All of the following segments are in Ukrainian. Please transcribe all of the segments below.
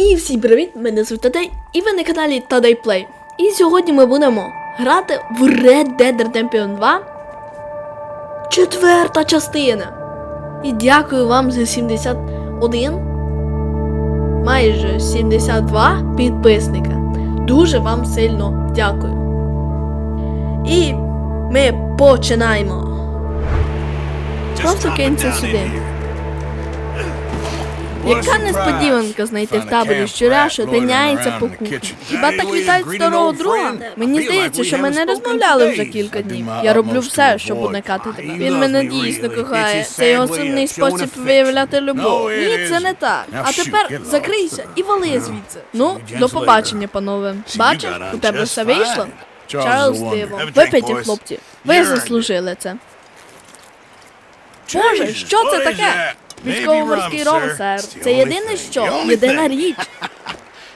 І всім привіт! Мене звуть Тадей, і ви на каналі Тадей Плей. І сьогодні ми будемо грати в Red Dead Redemption 2. Четверта частина. І дякую вам за 71, майже 72 підписника. Дуже вам сильно дякую. І ми починаємо. Просто кинься сюди. Яка несподіванка знайти в таборі щуря, що тиняється по кухні. Хіба так вітають старого друга? Мені здається, що ми не розмовляли вже кілька днів. Я роблю все, щоб уникати тебе. Він мене дійсно кохає. Це його сильний спосіб виявляти любов. Ні, це не так. А тепер закрийся і вали звідси. Ну, до побачення, панове. Бачиш, у тебе все вийшло? Чарльз диво. Випийте, хлопці. Ви заслужили це. Боже, що це таке? Військово-морський ров, сер. Це єдине що, єдина річ,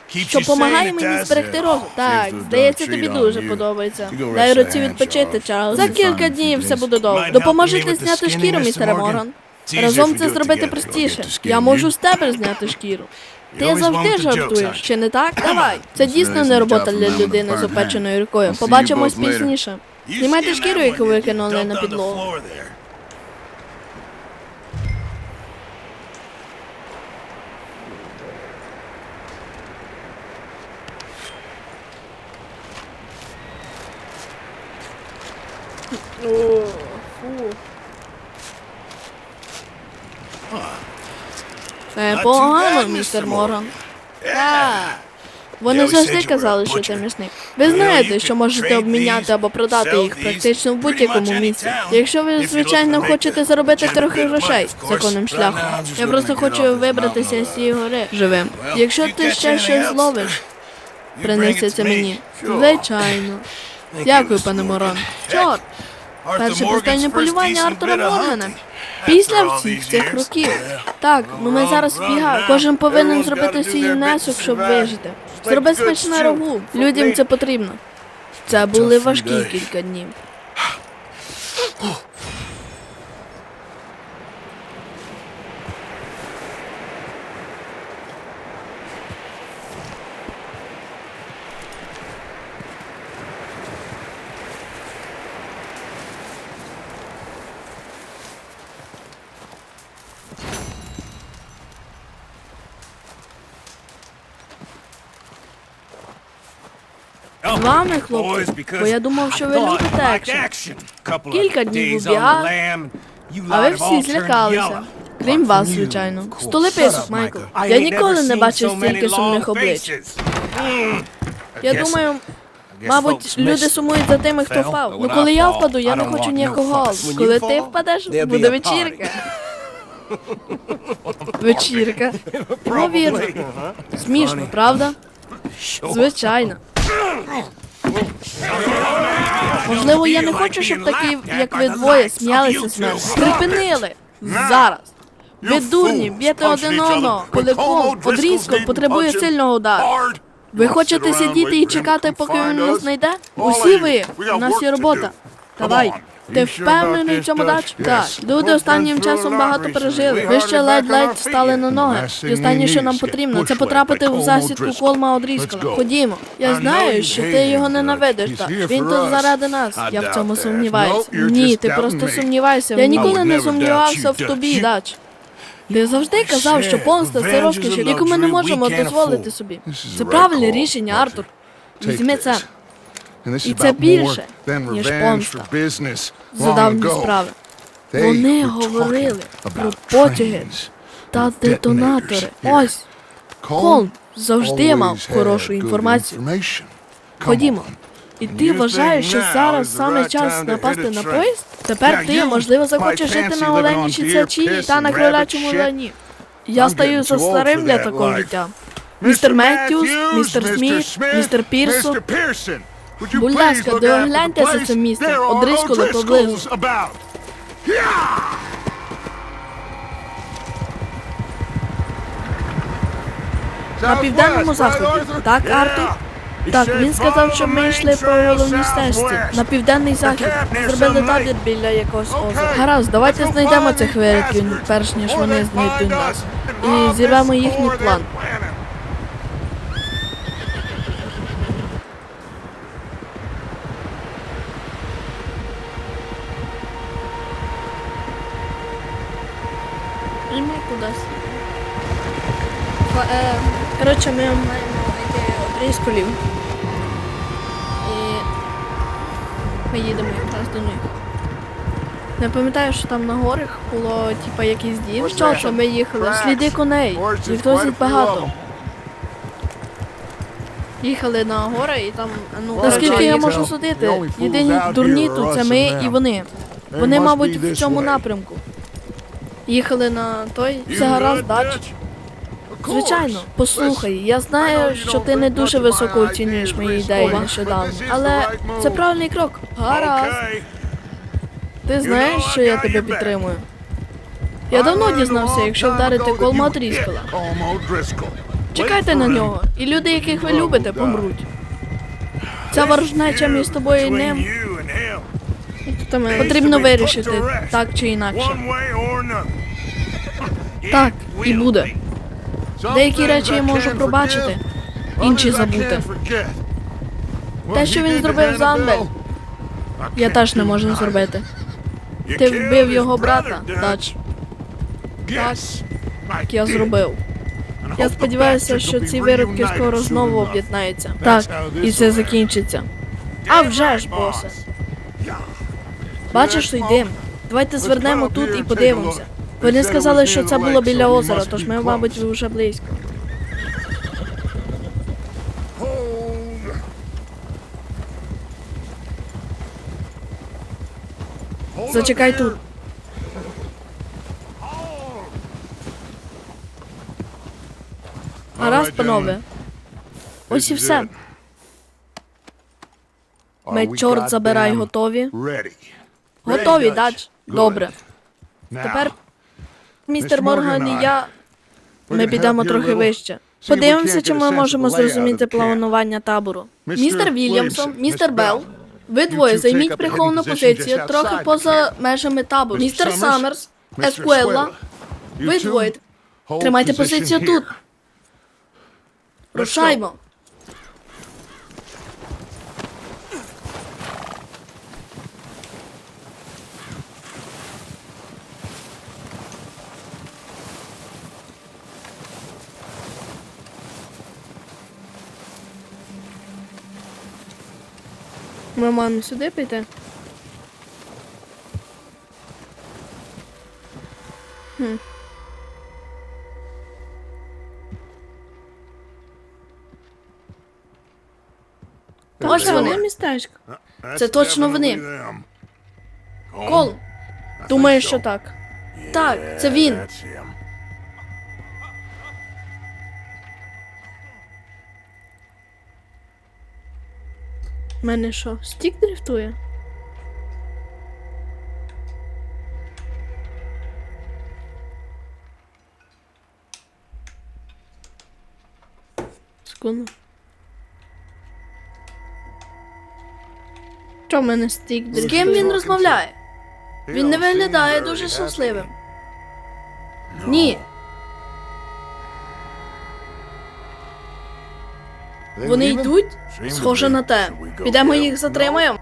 що допомагає мені зберегти розум. Так, здається, тобі дуже подобається. Дай руці відпочити, Чарльз. За кілька днів все буде добре. Допоможете зняти шкіру, містере Морган. Разом це зробити простіше. Я можу з тебе зняти шкіру. Ти завжди жартуєш, чи не так? Давай. Це дійсно не робота для людини з опеченою рукою. Побачимось пізніше. Знімайте шкіру, яку викинули на підлогу. О, фу. Це погано, містер Морган. Так. Вони завжди казали, що ти місник. Ви знаєте, що можете обміняти або продати їх практично в будь-якому місці. Якщо ви, звичайно, хочете заробити трохи грошей законним шляхом. Я просто хочу вибратися з цієї гори живим. Якщо ти ще щось зловиш, принеси це мені. Звичайно. Дякую, пане Морон. Чорт! Перше останнє полювання Артура Моргана. Після всіх цих років. Так, ну ми зараз біга. Кожен повинен зробити свій внесок, щоб вижити. Зроби смачне рагу. Людям це потрібно. Це були важкі кілька днів. Вами, хлопці, бо я думав, що ви любите екшен. Кілька днів у бігах, А ви всі злякалися. Крім вас, звичайно. Столи писок, Майкл. Я ніколи не бачив стільки сумних облич. Я думаю, мабуть, люди сумують за тими, хто впав. Ну коли я впаду, я не хочу ніякого. Коли ти впадеш, буде вечірка. Вечірка. Ймовірно. Смішно, правда? Звичайно. Можливо, я не хочу, щоб такі, як ви двоє, сміялися з мене. Припинили! Зараз! Ви дурні, б'єте один одного, куликом, одрізком потребує сильного удару. Ви хочете сидіти і чекати, поки він нас знайде? Усі ви, у нас є робота. Давай. Ти впевнений в цьому дач? Так. Люди останнім часом багато пережили. Ви ще ледь-ледь стали на ноги. І останнє, що нам потрібно, це потрапити в засідку колма одрізкала. Ходімо. Я знаю, що ти його ненавидиш, так. Він тут заради нас. Я в цьому сумніваюся. Ні, ти просто сумніваєшся. Я ніколи не сумнівався в тобі, дач. Ти завжди казав, що помста це розкіш, яку ми не можемо дозволити собі. Це правильне рішення, Артур. Візьми це І це більше, ніж помста за давні справи. Вони говорили про потяги та детонатори. Ось, Холм завжди мав хорошу інформацію. Ходімо. І ти вважаєш, що зараз саме час напасти на поїзд? Тепер ти, можливо, захочеш жити на оленячій сечі та на кролячому лані. Я стаю за старим для такого життя. Містер Меттюс, містер Сміт, містер Пірсо. Будь ласка, догляньте за цим місцем. Одрискали поблизу. На південному заході. Так, Артур? Так, він сказав, щоб ми йшли по головній стежці. На південний захід. Зробили табір біля якогось озера. Гаразд, давайте знайдемо цих виродків, перш ніж вони знайдуть нас. І зірвемо їхній план. Коротше, ми маємо знайти обрізколів. І ми їдемо якраз до них. Не пам'ятаю, що там на горах було типа якийсь дім. Що, що ми їхали? Сліди коней. Досить багато. Їхали на гори і там, ну, наскільки я можу судити, єдині дурні тут це ми і вони. Вони, мабуть, в цьому напрямку. Їхали на той, все гаразд, дач. Звичайно, послухай, я знаю, що ти не дуже високо оцінюєш мої ідеї нещодавно, але це правильний крок. Гаразд. Ти знаєш, що я тебе підтримую. Я давно дізнався, якщо вдарити колма Дріскола. Чекайте на нього, і люди, яких ви любите, помруть. Ця ворожнеча між тобою і ним потрібно вирішити так чи інакше. Так, і буде. Деякі речі я можу пробачити, інші забути. Те, що він зробив з Амбель, я теж не можу зробити. Ти вбив його брата, Дач. Так, я зробив. Я сподіваюся, що ці виробки скоро знову об'єднаються. Так, і це закінчиться. А вже ж, босе. Бачиш той дим? Давайте звернемо тут і подивимося. Вони сказали, що це було біля озера, тож ми, мабуть, вже близько. Зачекай тут. Гаразд, панове. Ось і все. Ми, чорт забирай, готові. Готові, дач. Добре. Тепер містер Морган і я. Ми підемо трохи вище. Подивимося, чи ми можемо зрозуміти планування табору. Містер Вільямсон, містер Белл, ви двоє займіть приховану позицію трохи поза межами табору. Містер Саммерс, Ескуелла, ви двоє тримайте позицію тут. Рушаймо. Ми маємо сюди піти. Хм. Ось вони містечко. Це точно вони. Кол. Думаю, що так. Так, це він. Мене що, стік дрифтує? Секунду. Що в мене стік дрифтує? З ким він розмовляє? Він не виглядає дуже щасливим. Ні, вони йдуть? Схоже на те. Підемо їх затримаємо?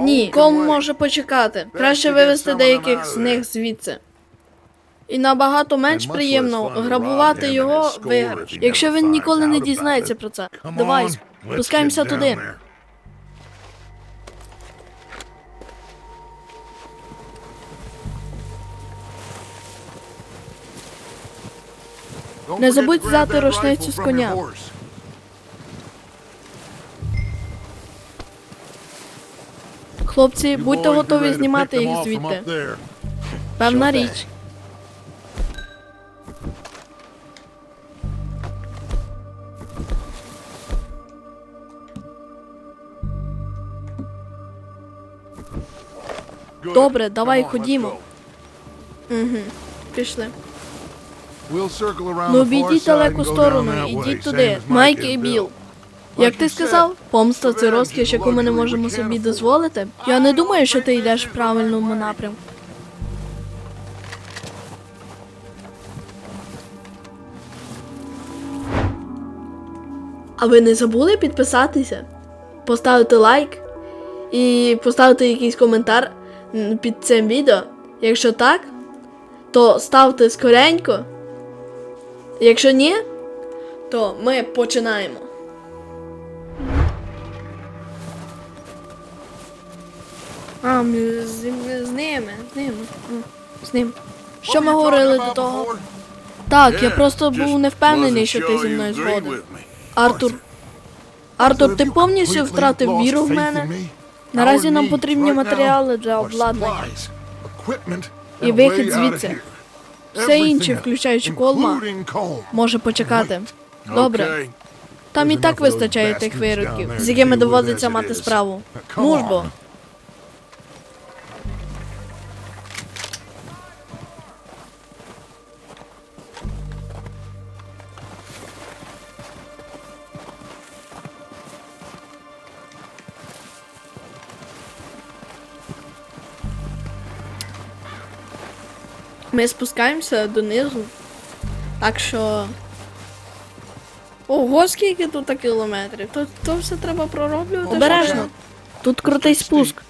Ні, ком може почекати. Краще вивезти деяких з них звідси. І набагато менш приємно грабувати його виграш, якщо він ніколи не дізнається про це. Давай, спускаємося туди. Не забудь взяти рушницю з коня. Хлопці, будьте готові знімати їх звідти. Певна річ. Добре, давай ходімо. Угу. Пішли. Ну обійдіть далеку сторону, ідіть туди. Майк і Біл. Як ти сказав, помста це розкіш, яку ми не можемо собі дозволити. Я не думаю, що ти йдеш в правильному напрямку. А ви не забули підписатися, поставити лайк і поставити якийсь коментар під цим відео? Якщо так, то ставте скоренько Якщо ні, то ми починаємо. А, ми з, з ними, з ними. З ним. Що ми говорили до того? Так, я просто був не впевнений, що ти зі мною згоден. Артур. Артур, ти повністю втратив віру в мене? Наразі нам потрібні матеріали для обладнання. І вихід звідси. Все інше, включаючи колма, може почекати. Добре. Там і так вистачає тих вироків, з якими доводиться мати справу. Ну ж бо. Ми спускаємося донизу. Так що. Ого, скільки тут кілометрів. То, то все треба пророблювати. Обережно. Тут крутий спуск.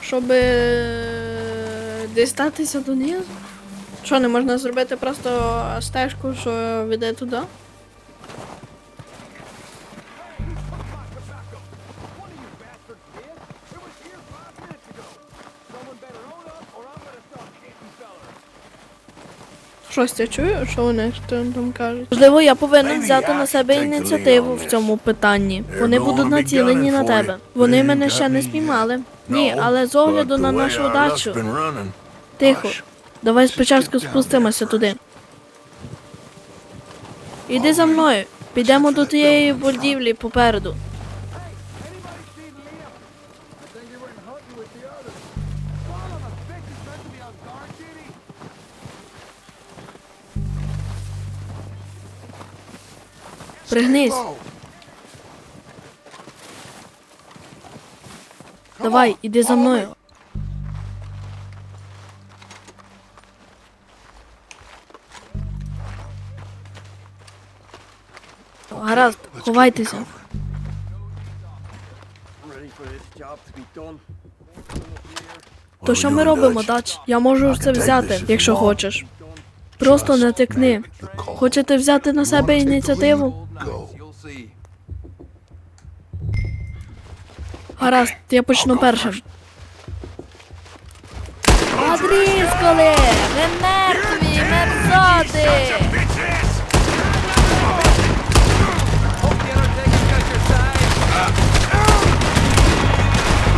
Щоб е, дістатися донизу. Що, не можна зробити просто стежку, що веде туди? Щось я чую, що вони там там кажуть. Можливо, я повинен взяти на себе ініціативу в цьому питанні. Вони будуть націлені на тебе. Вони мене ще не спіймали. Ні, але з огляду на нашу удачу. Тихо. Давай спочатку спустимося туди. Іди за мною. Підемо до тієї будівлі попереду. Пригнись. Давай, іди за мною. Гаразд, ховайтеся. То що ми робимо, Дач? Я можу це взяти, якщо хочеш. Просто натякни. Хочете взяти на себе ініціативу? Гаразд, я почну першим. Одрізколи! Ви мертві, мерзоти!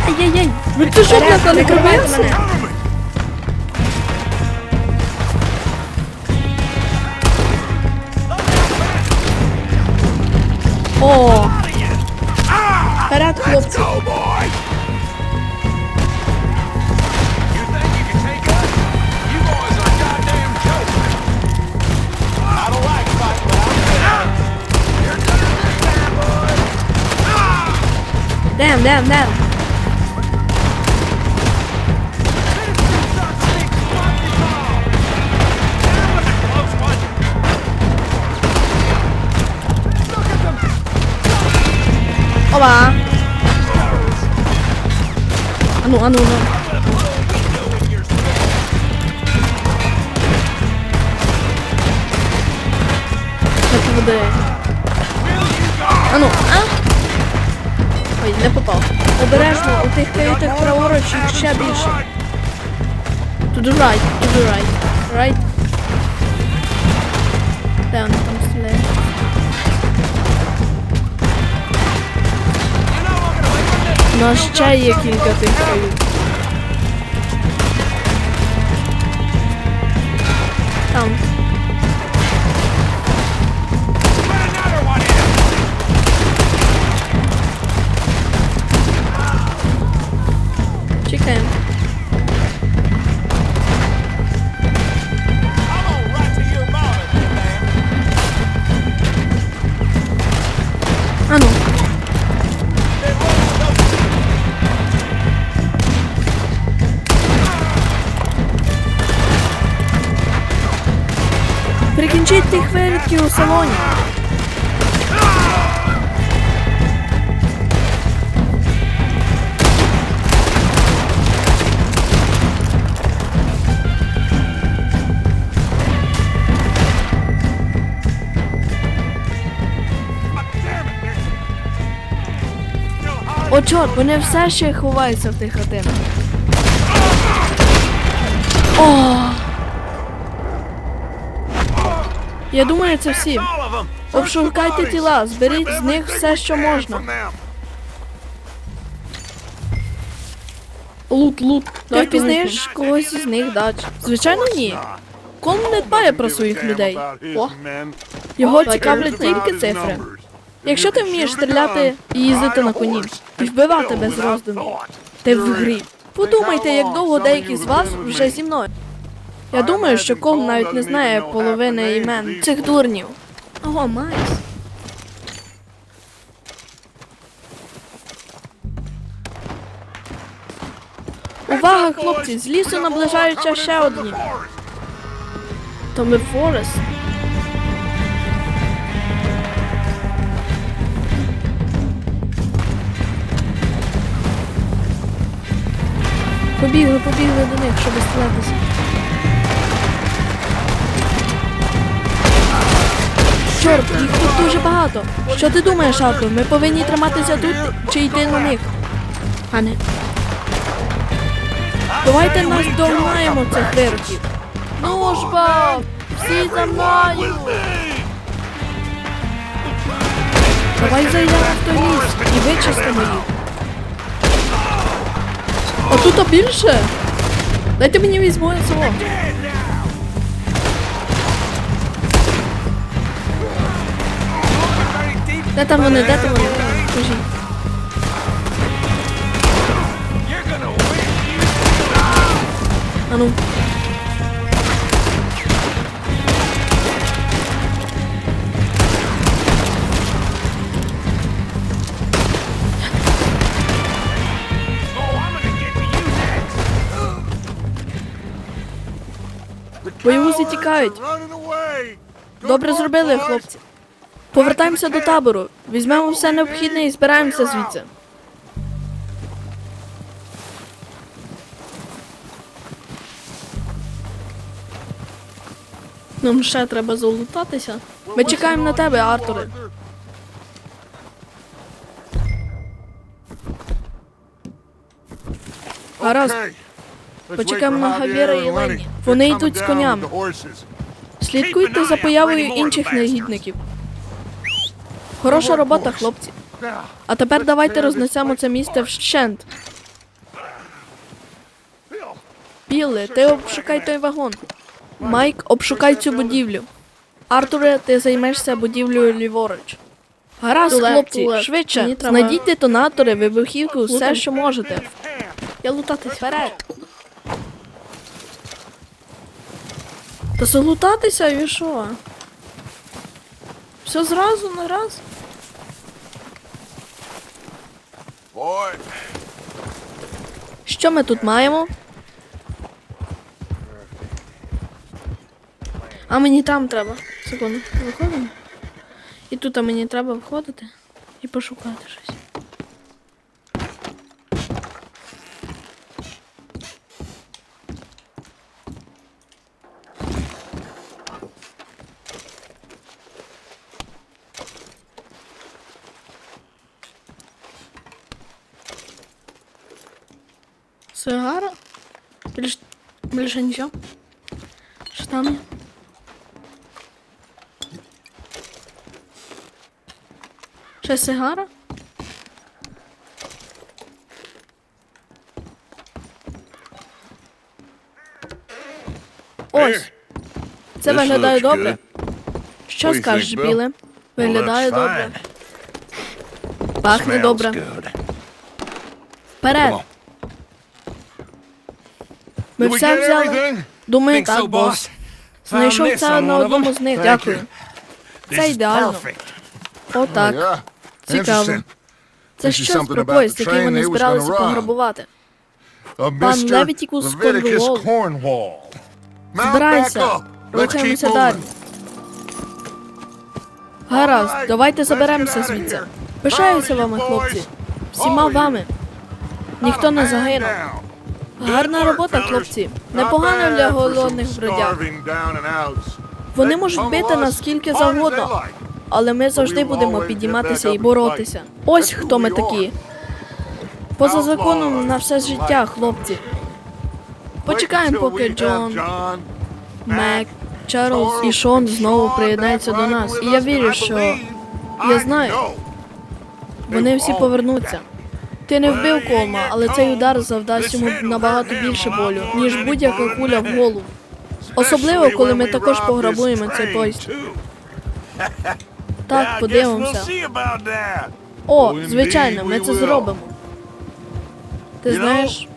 Ай-яй-яй! Ви це що для не капець? О! Вперед, хлопці! Damn, damn, damn. Oba. Anu, anu, anu. Як буде? Ану, а? Ой, не попав. Обережно, у тих каютах праворуч їх ще більше. To the right, to the right. Right. Де У нас ще є кілька тих країн. Там. Чорт, вони все ще ховаються в тих хатинах. О! Я думаю, це всі. Обшукайте тіла, зберіть з них все, що можна. Лут, лут. Ти впізнаєш когось із них дач? Звичайно, ні. Кон не дбає про своїх людей. О, його цікавлять тільки цифри. Якщо ти вмієш стріляти і їздити на коні, і вбивати без роздумів, ти в грі. Подумайте, як довго деякі з вас вже зі мною. Я думаю, що Кол навіть не знає половини імен цих дурнів. Ого, Майс. Увага, хлопці, з лісу наближаються ще одні. То ми Форест. Побігли, побігли до них, щоб стрілятися. Чорт, їх тут дуже багато. Що ти думаєш, Артур? Ми повинні триматися тут чи йти на них? А. Давайте нас догнаємо цих вироків. Ну ж бо, всі за мною. Давай зайдемо в той ліс і вичистимо їх. А тут більше? Дайте мені візьму цього. Де там вони, де там вони? Кажіть. А ну. Боєвузи тікають. Добре зробили, хлопці. Повертаємося до табору. Візьмемо все необхідне і збираємося звідси. Нам ще треба залутатися. Ми чекаємо на тебе, Артуре. Гаразд, Почекаємо на Гавіра і Лені. Вони йдуть з конями. слідкуйте за появою інших негідників. Хороша робота, хлопці. А тепер давайте рознесемо це місце вщент. Білли, ти обшукай той вагон. Майк, обшукай цю будівлю. Артуре, ти займешся будівлею ліворуч. Гаразд, хлопці, швидше. Знайдіть детонатори, вибухівку, все, що можете. Я лутатись Вперед. Та залутатися і що? Все зразу на раз? Що ми тут маємо? А мені там треба. Секунду, виходимо. І тут а мені треба входити і пошукати щось. Сигара? Більш, більше нічого. Що там? Ще сигара? Ось. Це виглядає добре. Що скажеш, біле? Виглядає добре. Пахне добре. Вперед. We все взяли. Думаю, так, бос. Знайшов це на одному з них. Дякую. Це ідеально. Отак. Цікаво. Це щось про поїзд, який вони збиралися пограбувати. Пан. Левітікус. Mount Збирайся. Рухаємося далі. Гаразд, давайте заберемося звідси. Пишаюся вами, хлопці. Всіма вами. Ніхто не загинув. Гарна робота, хлопці. Непогано для голодних бродяг. Вони можуть бити us нас скільки hard as завгодно, але ми завжди будемо підійматися і боротися. Ось хто ми такі. Поза законом на все життя, хлопці. Почекаємо, поки Джон, Мек, Чарльз і Шон знову приєднаються до нас. І я вірю, що я знаю, вони всі повернуться. Ти не вбив Колма, але цей удар завдасть йому набагато більше болю, ніж будь-яка куля в голову. Особливо, коли ми також пограбуємо цей поїзд. Так, подивимося. О, звичайно, ми це зробимо. Ти знаєш,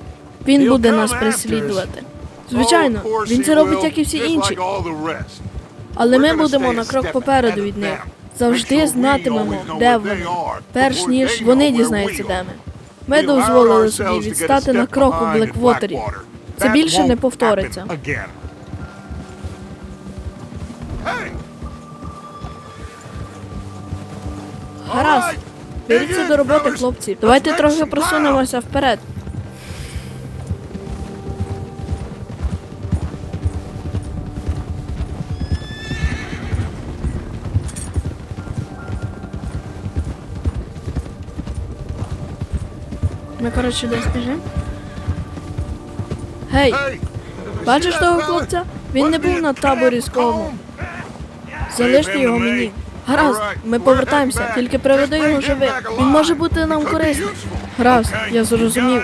він буде нас переслідувати. Звичайно, він це робить, як і всі інші. Але ми будемо на крок попереду від них. Завжди знатимемо, де вони, перш ніж вони дізнаються, де ми. Ми дозволили собі відстати на крок у Блеквотері. Це більше не повториться. Гаразд, беріться до роботи, хлопці. Давайте трохи просунемося вперед. Ми, коротше, десь біжимо. Гей, бачиш того хлопця? Він не був на таборі з Колмом. Залиште його мені. Гаразд, ми повертаємося, тільки приведи його живим. Він може бути нам корисним. Гаразд, я зрозумів.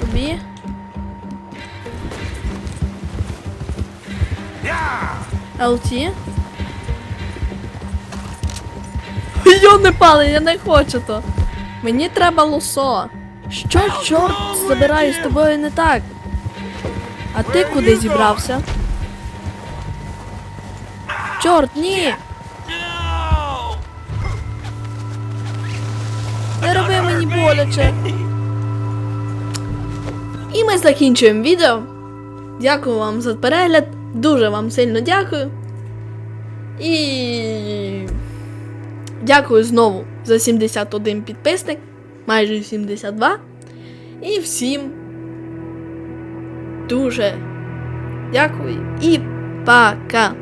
Тобі? ЛТ? Я не пали, я не хочу то. Мені треба лосо. Що, чорт, забираю з тобою не так? А ти куди зібрався? Чорт, ні! Не роби мені боляче. І ми закінчуємо відео. Дякую вам за перегляд. Дуже вам сильно дякую. І дякую знову за 71 підписник, майже 72. І всім дуже дякую і пока.